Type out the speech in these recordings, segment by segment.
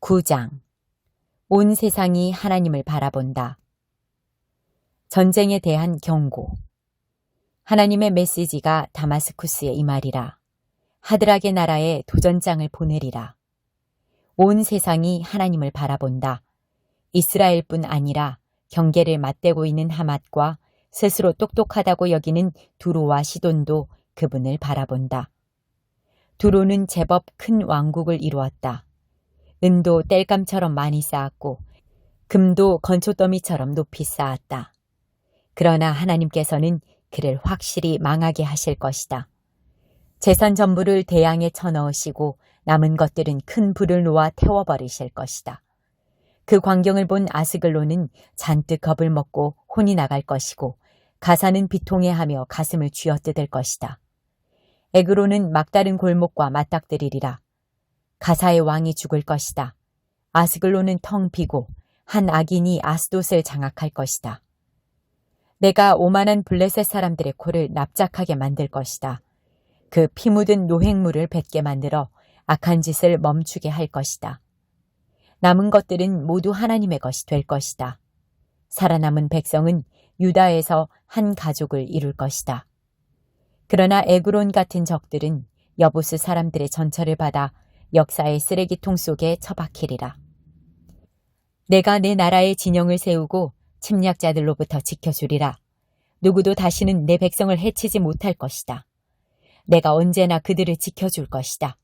9장 온 세상이 하나님을 바라본다. 전쟁에 대한 경고 하나님의 메시지가 다마스쿠스에 임하리라. 하드락의 나라에 도전장을 보내리라. 온 세상이 하나님을 바라본다. 이스라엘뿐 아니라 경계를 맞대고 있는 하맛과 스스로 똑똑하다고 여기는 두로와 시돈도 그분을 바라본다. 두로는 제법 큰 왕국을 이루었다. 은도 땔감처럼 많이 쌓았고 금도 건초더미처럼 높이 쌓았다. 그러나 하나님께서는 그를 확실히 망하게 하실 것이다. 재산 전부를 대양에 쳐넣으시고 남은 것들은 큰 불을 놓아 태워버리실 것이다. 그 광경을 본 아스글로는 잔뜩 겁을 먹고 혼이 나갈 것이고 가사는 비통해하며 가슴을 쥐어뜯을 것이다. 에그로는 막다른 골목과 맞닥뜨리리라. 가사의 왕이 죽을 것이다. 아스글로는 텅 비고 한 악인이 아스돗을 장악할 것이다. 내가 오만한 블레셋 사람들의 코를 납작하게 만들 것이다. 그 피 묻은 노획물을 뱉게 만들어 악한 짓을 멈추게 할 것이다. 남은 것들은 모두 하나님의 것이 될 것이다. 살아남은 백성은 유다에서 한 가족을 이룰 것이다. 그러나 에그론 같은 적들은 여부스 사람들의 전철을 받아 역사의 쓰레기통 속에 처박히리라. 내가 내 나라의 진영을 세우고 침략자들로부터 지켜주리라. 누구도 다시는 내 백성을 해치지 못할 것이다. 내가 언제나 그들을 지켜줄 것이다.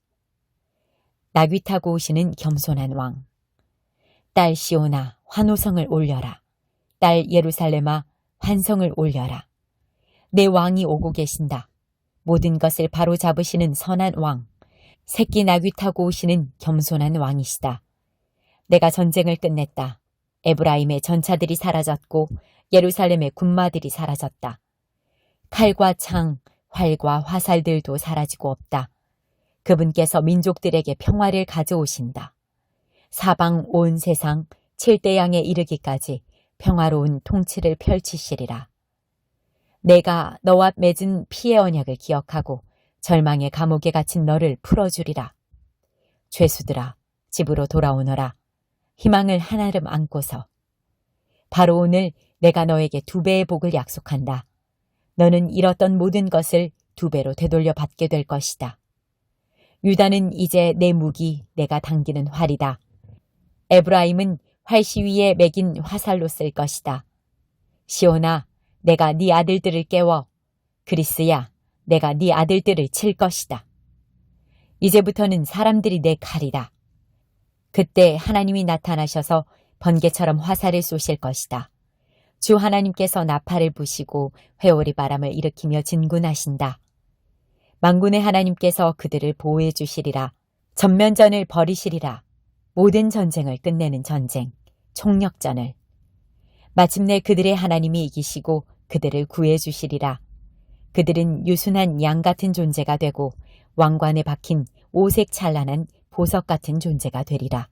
나귀 타고 오시는 겸손한 왕. 딸 시오나 환호성을 올려라. 딸 예루살렘아 환성을 올려라. 내 왕이 오고 계신다. 모든 것을 바로 잡으시는 선한 왕. 새끼 나귀 타고 오시는 겸손한 왕이시다. 내가 전쟁을 끝냈다. 에브라임의 전차들이 사라졌고 예루살렘의 군마들이 사라졌다. 칼과 창, 활과 화살들도 사라지고 없다. 그분께서 민족들에게 평화를 가져오신다. 사방 온 세상 칠대양에 이르기까지 평화로운 통치를 펼치시리라. 내가 너와 맺은 피의 언약을 기억하고 절망의 감옥에 갇힌 너를 풀어주리라. 죄수들아, 집으로 돌아오너라. 희망을 한아름 안고서. 바로 오늘 내가 너에게 두 배의 복을 약속한다. 너는 잃었던 모든 것을 두 배로 되돌려 받게 될 것이다. 유다는 이제 내 무기, 내가 당기는 활이다. 에브라임은 활시 위에 매긴 화살로 쓸 것이다. 시오나, 내가 네 아들들을 깨워. 그리스야, 내가 네 아들들을 칠 것이다. 이제부터는 사람들이 내 칼이다. 그때 하나님이 나타나셔서 번개처럼 화살을 쏘실 것이다. 주 하나님께서 나팔을 부시고 회오리 바람을 일으키며 진군하신다. 망군의 하나님께서 그들을 보호해 주시리라. 전면전을 벌이시리라. 모든 전쟁을 끝내는 전쟁, 총력전을. 마침내 그들의 하나님이 이기시고 그들을 구해 주시리라. 그들은 유순한 양 같은 존재가 되고 왕관에 박힌 오색 찬란한 보석 같은 존재가 되리라.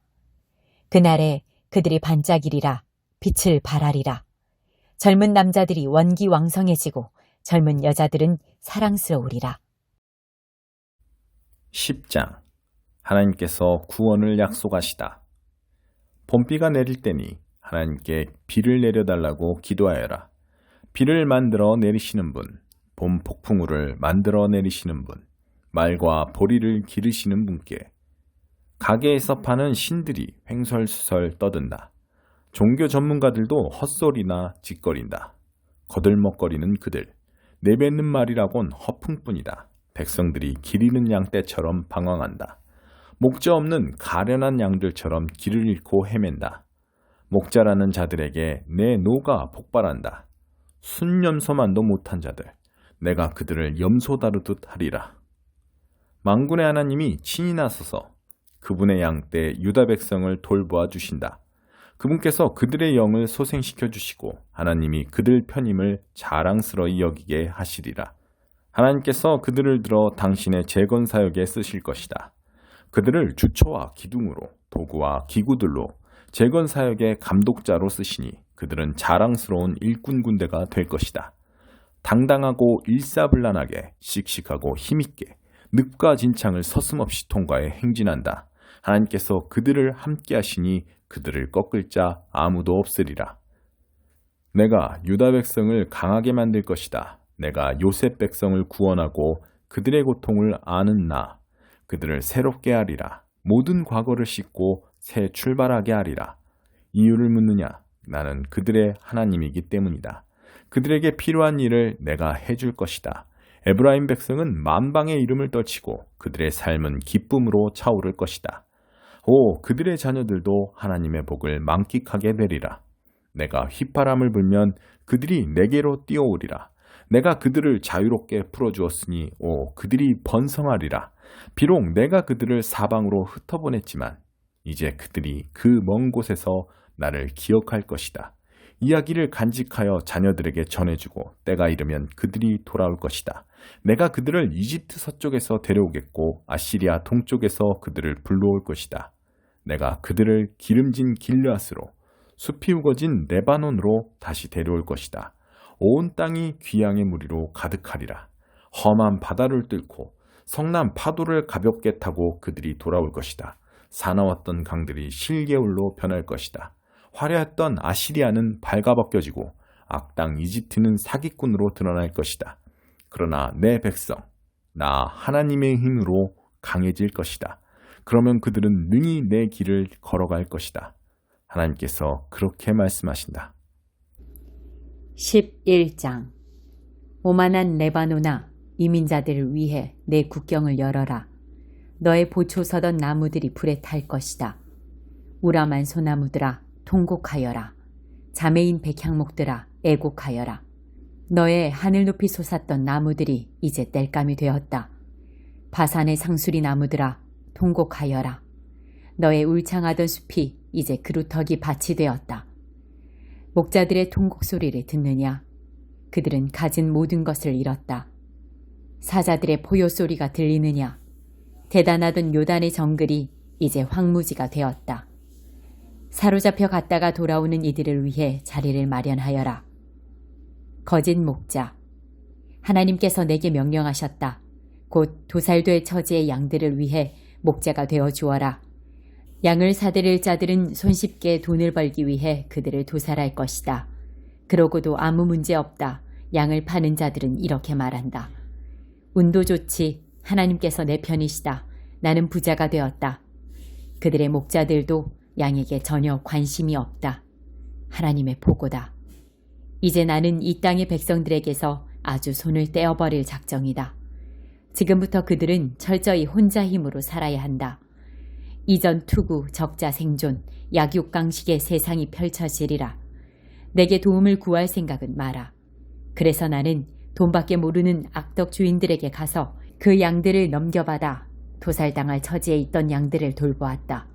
그날에 그들이 반짝이리라 빛을 발하리라. 젊은 남자들이 원기왕성해지고 젊은 여자들은 사랑스러우리라. 10장 하나님께서 구원을 약속하시다. 봄비가 내릴 때니 하나님께 비를 내려달라고 기도하여라. 비를 만들어 내리시는 분, 봄 폭풍우를 만들어 내리시는 분, 말과 보리를 기르시는 분께 가게에서 파는 신들이 횡설수설 떠든다. 종교 전문가들도 헛소리나 짓거린다. 거들먹거리는 그들, 내뱉는 말이라곤 허풍뿐이다. 백성들이 기리는 양떼처럼 방황한다. 목자 없는 가련한 양들처럼 길을 잃고 헤맨다. 목자라는 자들에게 내 노가 폭발한다. 순념서만도 못한 자들, 내가 그들을 염소 다루듯 하리라. 망군의 하나님이 친히 나서서 그분의 양떼 유다 백성을 돌보아 주신다. 그분께서 그들의 영을 소생시켜 주시고 하나님이 그들 편임을 자랑스러이 여기게 하시리라. 하나님께서 그들을 들어 당신의 재건 사역에 쓰실 것이다. 그들을 주처와 기둥으로 도구와 기구들로 재건 사역의 감독자로 쓰시니 그들은 자랑스러운 일꾼 군대가 될 것이다. 당당하고 일사불란하게 씩씩하고 힘있게 늑과 진창을 서슴없이 통과해 행진한다. 하나님께서 그들을 함께 하시니 그들을 꺾을 자 아무도 없으리라. 내가 유다 백성을 강하게 만들 것이다. 내가 요셉 백성을 구원하고 그들의 고통을 아는 나. 그들을 새롭게 하리라. 모든 과거를 씻고 새 출발하게 하리라. 이유를 묻느냐? 나는 그들의 하나님이기 때문이다. 그들에게 필요한 일을 내가 해줄 것이다. 에브라임 백성은 만방의 이름을 떨치고 그들의 삶은 기쁨으로 차오를 것이다. 오, 그들의 자녀들도 하나님의 복을 만끽하게 되리라. 내가 휘파람을 불면 그들이 내게로 뛰어오리라. 내가 그들을 자유롭게 풀어주었으니 오, 그들이 번성하리라. 비록 내가 그들을 사방으로 흩어보냈지만 이제 그들이 그 먼 곳에서 나를 기억할 것이다. 이야기를 간직하여 자녀들에게 전해주고 때가 이르면 그들이 돌아올 것이다. 내가 그들을 이집트 서쪽에서 데려오겠고 아시리아 동쪽에서 그들을 불러올 것이다. 내가 그들을 기름진 길르앗으로 숲이 우거진 레바논으로 다시 데려올 것이다. 온 땅이 귀양의 무리로 가득하리라. 험한 바다를 뚫고 성남 파도를 가볍게 타고 그들이 돌아올 것이다. 사나웠던 강들이 실개울로 변할 것이다. 화려했던 아시리아는 발가벗겨지고 악당 이집트는 사기꾼으로 드러날 것이다. 그러나 내 백성, 나 하나님의 힘으로 강해질 것이다. 그러면 그들은 능히 내 길을 걸어갈 것이다. 하나님께서 그렇게 말씀하신다. 11장 오만한 레바노나 이민자들을 위해 내 국경을 열어라. 너의 보초 서던 나무들이 불에 탈 것이다. 우람한 소나무들아 통곡하여라. 자매인 백향목들아 애곡하여라. 너의 하늘 높이 솟았던 나무들이 이제 땔감이 되었다. 바산의 상수리 나무들아 통곡하여라. 너의 울창하던 숲이 이제 그루터기 밭이 되었다. 목자들의 통곡 소리를 듣느냐? 그들은 가진 모든 것을 잃었다. 사자들의 포효 소리가 들리느냐? 대단하던 요단의 정글이 이제 황무지가 되었다. 사로잡혀 갔다가 돌아오는 이들을 위해 자리를 마련하여라. 거짓 목자. 하나님께서 내게 명령하셨다. 곧 도살될 처지의 양들을 위해 목자가 되어 주어라. 양을 사들일 자들은 손쉽게 돈을 벌기 위해 그들을 도살할 것이다. 그러고도 아무 문제 없다. 양을 파는 자들은 이렇게 말한다. 운도 좋지. 하나님께서 내 편이시다. 나는 부자가 되었다. 그들의 목자들도 양에게 전혀 관심이 없다. 하나님의 보고다. 이제 나는 이 땅의 백성들에게서 아주 손을 떼어버릴 작정이다. 지금부터 그들은 철저히 혼자 힘으로 살아야 한다. 이전 투구, 적자 생존, 약육강식의 세상이 펼쳐지리라. 내게 도움을 구할 생각은 마라. 그래서 나는 돈밖에 모르는 악덕 주인들에게 가서 그 양들을 넘겨받아 도살당할 처지에 있던 양들을 돌보았다.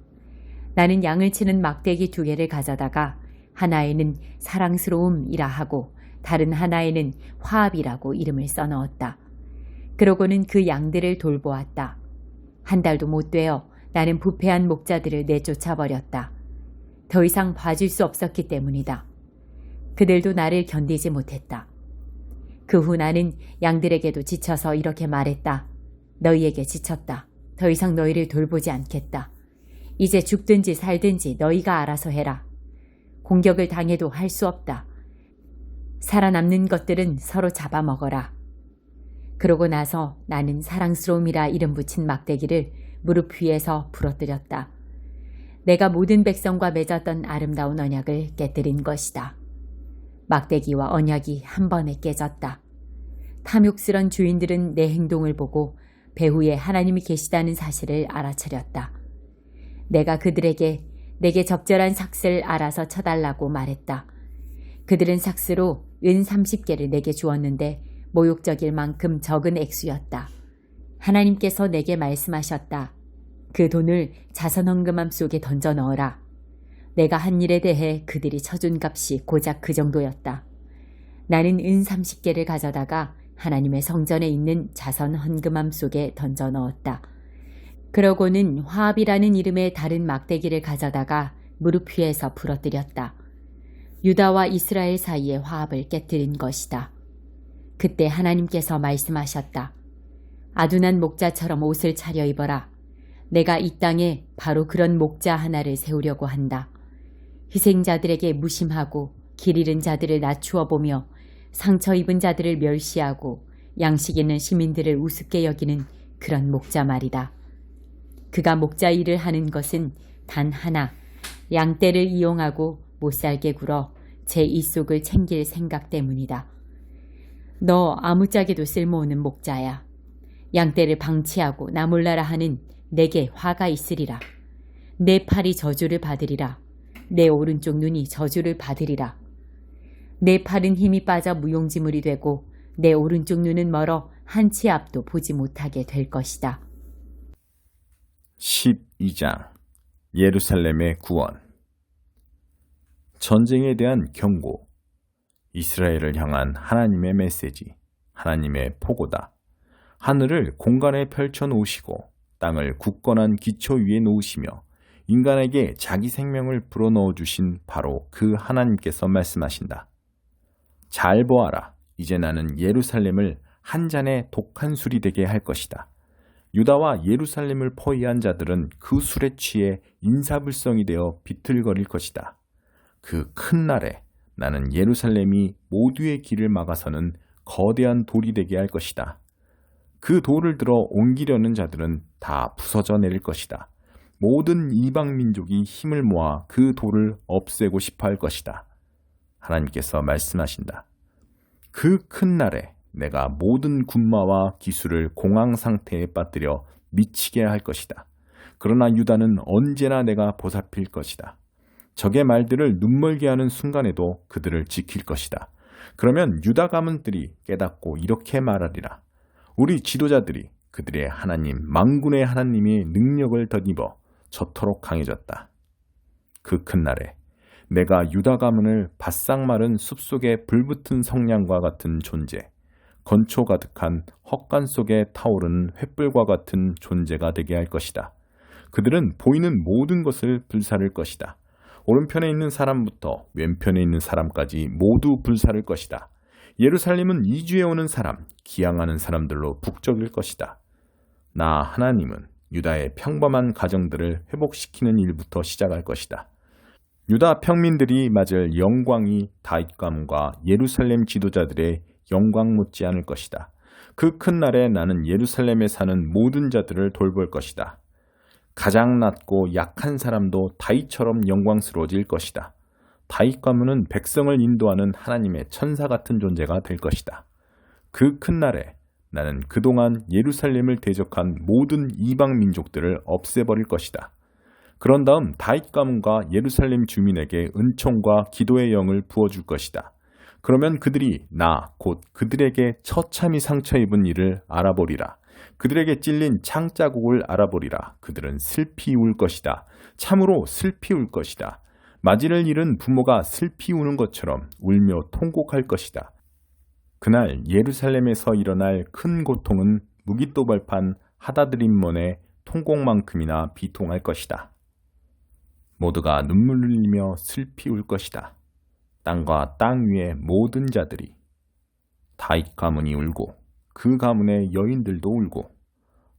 나는 양을 치는 막대기 두 개를 가져다가 하나에는 사랑스러움이라 하고 다른 하나에는 화합이라고 이름을 써넣었다. 그러고는 그 양들을 돌보았다. 한 달도 못 되어 나는 부패한 목자들을 내쫓아 버렸다. 더 이상 봐줄 수 없었기 때문이다. 그들도 나를 견디지 못했다. 그 후 나는 양들에게도 지쳐서 이렇게 말했다. 너희에게 지쳤다. 더 이상 너희를 돌보지 않겠다. 이제 죽든지 살든지 너희가 알아서 해라. 공격을 당해도 할 수 없다. 살아남는 것들은 서로 잡아먹어라. 그러고 나서 나는 사랑스러움이라 이름 붙인 막대기를 무릎 위에서 부러뜨렸다. 내가 모든 백성과 맺었던 아름다운 언약을 깨뜨린 것이다. 막대기와 언약이 한 번에 깨졌다. 탐욕스런 주인들은 내 행동을 보고 배후에 하나님이 계시다는 사실을 알아차렸다. 내가 그들에게 내게 적절한 삭스를 알아서 쳐달라고 말했다. 그들은 삭스로 은 30개를 내게 주었는데 모욕적일 만큼 적은 액수였다. 하나님께서 내게 말씀하셨다. 그 돈을 자선헌금함 속에 던져 넣어라. 내가 한 일에 대해 그들이 쳐준 값이 고작 그 정도였다. 나는 은 30개를 가져다가 하나님의 성전에 있는 자선 헌금함 속에 던져 넣었다. 그러고는 화합이라는 이름의 다른 막대기를 가져다가 무릎 위에서 부러뜨렸다. 유다와 이스라엘 사이의 화합을 깨뜨린 것이다. 그때 하나님께서 말씀하셨다. 아둔한 목자처럼 옷을 차려 입어라. 내가 이 땅에 바로 그런 목자 하나를 세우려고 한다. 희생자들에게 무심하고 길 잃은 자들을 낮추어 보며 상처 입은 자들을 멸시하고 양식 있는 시민들을 우습게 여기는 그런 목자 말이다. 그가 목자 일을 하는 것은 단 하나, 양떼를 이용하고 못살게 굴어 제 이속을 챙길 생각 때문이다. 너 아무짝에도 쓸모없는 목자야. 양떼를 방치하고 나 몰라라 하는 내게 화가 있으리라. 내 팔이 저주를 받으리라. 내 오른쪽 눈이 저주를 받으리라. 내 팔은 힘이 빠져 무용지물이 되고 내 오른쪽 눈은 멀어 한 치 앞도 보지 못하게 될 것이다. 12장 예루살렘의 구원 전쟁에 대한 경고 이스라엘을 향한 하나님의 메시지 하나님의 포고다. 하늘을 공간에 펼쳐 놓으시고 땅을 굳건한 기초 위에 놓으시며 인간에게 자기 생명을 불어넣어 주신 바로 그 하나님께서 말씀하신다. 잘 보아라. 이제 나는 예루살렘을 한 잔의 독한 술이 되게 할 것이다. 유다와 예루살렘을 포위한 자들은 그 술에 취해 인사불성이 되어 비틀거릴 것이다. 그 큰 날에 나는 예루살렘이 모두의 길을 막아서는 거대한 돌이 되게 할 것이다. 그 돌을 들어 옮기려는 자들은 다 부서져 내릴 것이다. 모든 이방 민족이 힘을 모아 그 돌을 없애고 싶어 할 것이다. 하나님께서 말씀하신다. 그 큰 날에 내가 모든 군마와 기술을 공황 상태에 빠뜨려 미치게 할 것이다. 그러나 유다는 언제나 내가 보살필 것이다. 적의 말들을 눈멀게 하는 순간에도 그들을 지킬 것이다. 그러면 유다 가문들이 깨닫고 이렇게 말하리라. 우리 지도자들이 그들의 하나님, 망군의 하나님의 능력을 덧입어 저토록 강해졌다. 그 큰 날에 내가 유다 가문을 바싹 마른 숲속에 불붙은 성냥과 같은 존재, 건초 가득한 헛간 속에 타오르는 횃불과 같은 존재가 되게 할 것이다. 그들은 보이는 모든 것을 불사를 것이다. 오른편에 있는 사람부터 왼편에 있는 사람까지 모두 불사를 것이다. 예루살렘은 이주해 오는 사람, 기양하는 사람들로 북적일 것이다. 나 하나님은 유다의 평범한 가정들을 회복시키는 일부터 시작할 것이다. 유다 평민들이 맞을 영광이 다윗 가문과 예루살렘 지도자들의 영광 못지 않을 것이다. 그 큰 날에 나는 예루살렘에 사는 모든 자들을 돌볼 것이다. 가장 낮고 약한 사람도 다윗처럼 영광스러워질 것이다. 다윗 가문은 백성을 인도하는 하나님의 천사 같은 존재가 될 것이다. 그 큰 날에 나는 그동안 예루살렘을 대적한 모든 이방 민족들을 없애버릴 것이다. 그런 다음 다윗 가문과 예루살렘 주민에게 은총과 기도의 영을 부어줄 것이다. 그러면 그들이 나 곧 그들에게 처참히 상처 입은 일을 알아보리라. 그들에게 찔린 창자국을 알아보리라. 그들은 슬피 울 것이다. 참으로 슬피 울 것이다. 마지를 잃은 부모가 슬피 우는 것처럼 울며 통곡할 것이다. 그날 예루살렘에서 일어날 큰 고통은 무기또발판 하다드림몬의 통곡만큼이나 비통할 것이다. 모두가 눈물 흘리며 슬피 울 것이다. 땅과 땅 위의 모든 자들이 다윗 가문이 울고 그 가문의 여인들도 울고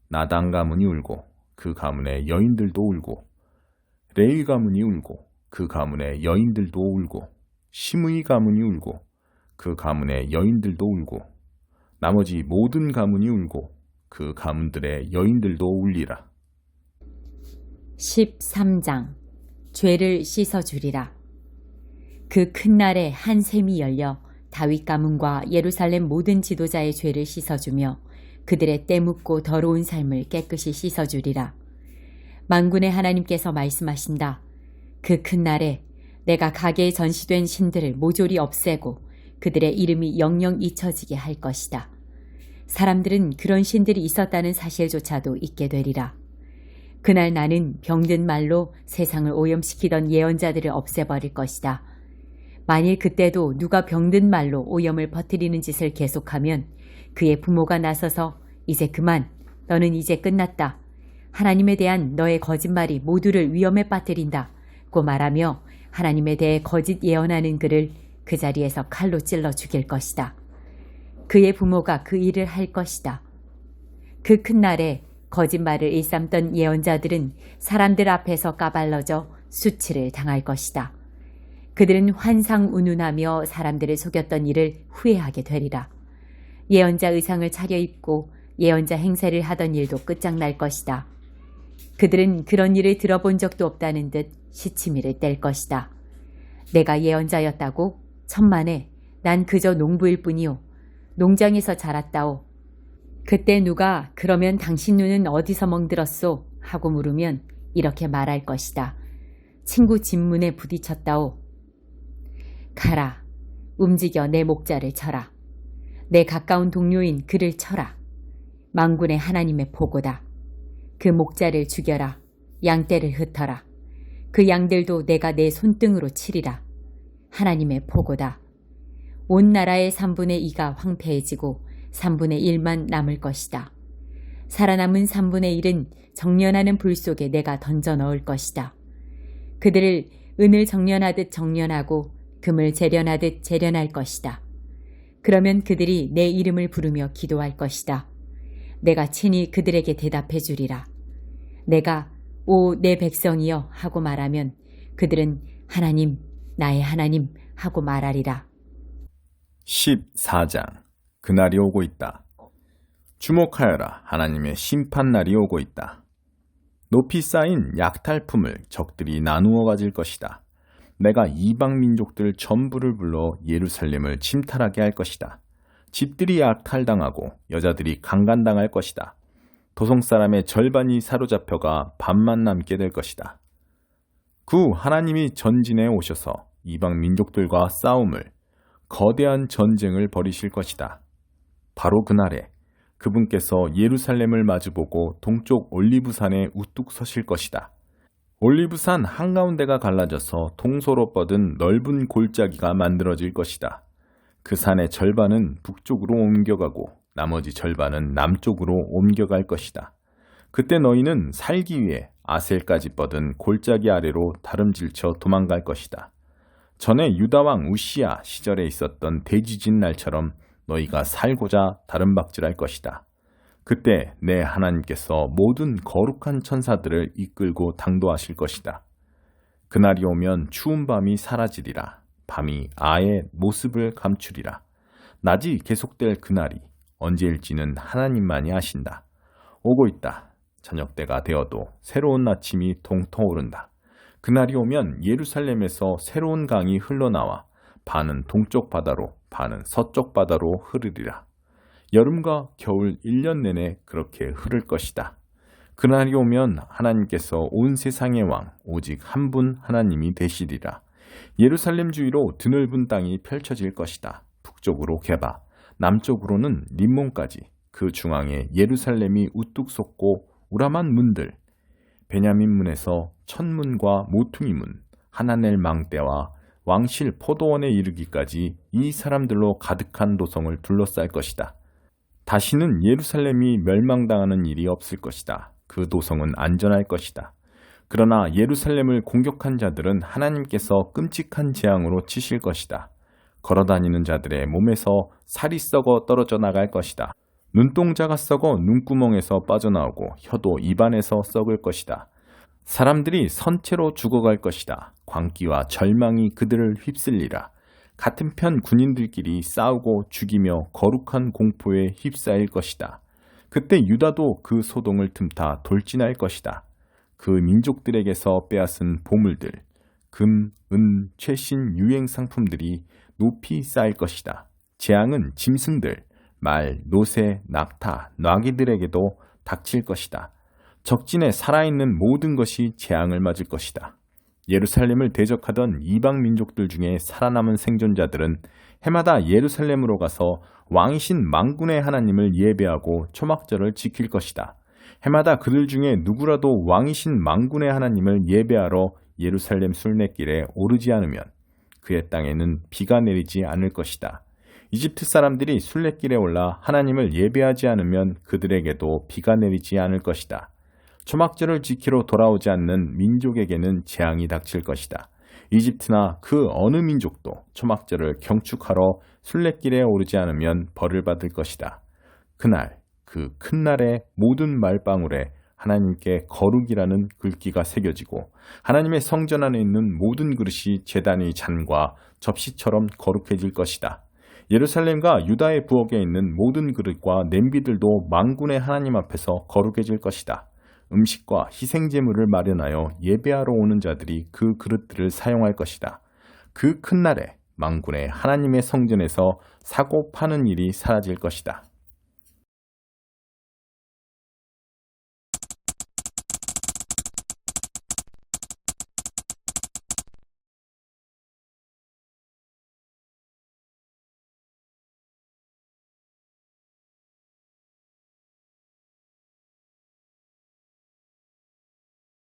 나단 가문이 울고 그 가문의 여인들도 울고 레위 가문이 울고 그 가문의 여인들도 울고 시므이 가문이 울고 그 가문의 여인들도 울고 나머지 모든 가문이 울고 그 가문들의 여인들도 울리라. 13장 죄를 씻어 주리라. 그 큰 날에 한 샘이 열려 다윗 가문과 예루살렘 모든 지도자의 죄를 씻어주며 그들의 때묻고 더러운 삶을 깨끗이 씻어주리라. 만군의 하나님께서 말씀하신다. 그 큰 날에 내가 가게에 전시된 신들을 모조리 없애고 그들의 이름이 영영 잊혀지게 할 것이다. 사람들은 그런 신들이 있었다는 사실조차도 잊게 되리라. 그날 나는 병든 말로 세상을 오염시키던 예언자들을 없애버릴 것이다. 만일 그때도 누가 병든 말로 오염을 퍼뜨리는 짓을 계속하면 그의 부모가 나서서 이제 그만, 너는 이제 끝났다. 하나님에 대한 너의 거짓말이 모두를 위험에 빠뜨린다. 고 말하며 하나님에 대해 거짓 예언하는 그를 그 자리에서 칼로 찔러 죽일 것이다. 그의 부모가 그 일을 할 것이다. 그 큰 날에 거짓말을 일삼던 예언자들은 사람들 앞에서 까발러져 수치를 당할 것이다. 그들은 환상 운운하며 사람들을 속였던 일을 후회하게 되리라. 예언자 의상을 차려입고 예언자 행세를 하던 일도 끝장날 것이다. 그들은 그런 일을 들어본 적도 없다는 듯 시치미를 뗄 것이다. 내가 예언자였다고? 천만에 난 그저 농부일 뿐이요. 농장에서 자랐다오. 그때 누가 그러면 당신 눈은 어디서 멍들었소? 하고 물으면 이렇게 말할 것이다. 친구 집문에 부딪혔다오. 가라. 움직여 내 목자를 쳐라. 내 가까운 동료인 그를 쳐라. 망군의 하나님의 보고다. 그 목자를 죽여라. 양떼를 흩어라. 그 양들도 내가 내 손등으로 치리라. 하나님의 보고다. 온 나라의 3분의 2가 황폐해지고 3분의 1만 남을 것이다. 살아남은 3분의 1은 정련하는 불 속에 내가 던져 넣을 것이다. 그들을 은을 정련하듯 정련하고 금을 재련하듯 재련할 것이다. 그러면 그들이 내 이름을 부르며 기도할 것이다. 내가 친히 그들에게 대답해 주리라. 내가 오 내 백성이여 하고 말하면 그들은 하나님 나의 하나님 하고 말하리라. 14장 그날이 오고 있다. 주목하여라 하나님의 심판날이 오고 있다. 높이 쌓인 약탈품을 적들이 나누어 가질 것이다. 내가 이방 민족들 전부를 불러 예루살렘을 침탈하게 할 것이다. 집들이 약탈당하고 여자들이 강간당할 것이다. 도성 사람의 절반이 사로잡혀가 반만 남게 될 것이다. 구 하나님이 전진해 오셔서 이방 민족들과 싸움을 거대한 전쟁을 벌이실 것이다. 바로 그날에 그분께서 예루살렘을 마주보고 동쪽 올리브산에 우뚝 서실 것이다. 올리브산 한가운데가 갈라져서 통소로 뻗은 넓은 골짜기가 만들어질 것이다. 그 산의 절반은 북쪽으로 옮겨가고 나머지 절반은 남쪽으로 옮겨갈 것이다. 그때 너희는 살기 위해 아셀까지 뻗은 골짜기 아래로 다름질쳐 도망갈 것이다. 전에 유다왕 우시아 시절에 있었던 대지진 날처럼 너희가 살고자 다름박질할 것이다. 그때 내 하나님께서 모든 거룩한 천사들을 이끌고 당도하실 것이다. 그날이 오면 추운 밤이 사라지리라. 밤이 아예 모습을 감추리라. 낮이 계속될 그날이 언제일지는 하나님만이 아신다. 오고 있다. 저녁 때가 되어도 새로운 아침이 동통 오른다. 그날이 오면 예루살렘에서 새로운 강이 흘러나와 반은 동쪽 바다로 반은 서쪽 바다로 흐르리라. 여름과 겨울 1년 내내 그렇게 흐를 것이다. 그날이 오면 하나님께서 온 세상의 왕 오직 한 분 하나님이 되시리라. 예루살렘 주위로 드넓은 땅이 펼쳐질 것이다. 북쪽으로 개바, 남쪽으로는 림몬까지 그 중앙에 예루살렘이 우뚝 솟고 우람한 문들, 베냐민 문에서 천문과 모퉁이 문, 하나넬 망대와 왕실 포도원에 이르기까지 이 사람들로 가득한 도성을 둘러쌀 것이다. 다시는 예루살렘이 멸망당하는 일이 없을 것이다. 그 도성은 안전할 것이다. 그러나 예루살렘을 공격한 자들은 하나님께서 끔찍한 재앙으로 치실 것이다. 걸어다니는 자들의 몸에서 살이 썩어 떨어져 나갈 것이다. 눈동자가 썩어 눈구멍에서 빠져나오고 혀도 입안에서 썩을 것이다. 사람들이 선체로 죽어갈 것이다. 광기와 절망이 그들을 휩쓸리라. 같은 편 군인들끼리 싸우고 죽이며 거룩한 공포에 휩싸일 것이다. 그때 유다도 그 소동을 틈타 돌진할 것이다. 그 민족들에게서 빼앗은 보물들, 금, 은, 최신 유행 상품들이 높이 쌓일 것이다. 재앙은 짐승들, 말, 노새, 낙타, 나귀들에게도 닥칠 것이다. 적진에 살아있는 모든 것이 재앙을 맞을 것이다. 예루살렘을 대적하던 이방 민족들 중에 살아남은 생존자들은 해마다 예루살렘으로 가서 왕이신 망군의 하나님을 예배하고 초막절을 지킬 것이다. 해마다 그들 중에 누구라도 왕이신 망군의 하나님을 예배하러 예루살렘 순례길에 오르지 않으면 그의 땅에는 비가 내리지 않을 것이다. 이집트 사람들이 순례길에 올라 하나님을 예배하지 않으면 그들에게도 비가 내리지 않을 것이다. 초막절을 지키러 돌아오지 않는 민족에게는 재앙이 닥칠 것이다. 이집트나 그 어느 민족도 초막절을 경축하러 순례길에 오르지 않으면 벌을 받을 것이다. 그날 그 큰 날에 모든 말방울에 하나님께 거룩이라는 글귀가 새겨지고 하나님의 성전 안에 있는 모든 그릇이 제단의 잔과 접시처럼 거룩해질 것이다. 예루살렘과 유다의 부엌에 있는 모든 그릇과 냄비들도 망군의 하나님 앞에서 거룩해질 것이다. 음식과 희생제물을 마련하여 예배하러 오는 자들이 그 그릇들을 사용할 것이다. 그 큰 날에 망군의 하나님의 성전에서 사고 파는 일이 사라질 것이다.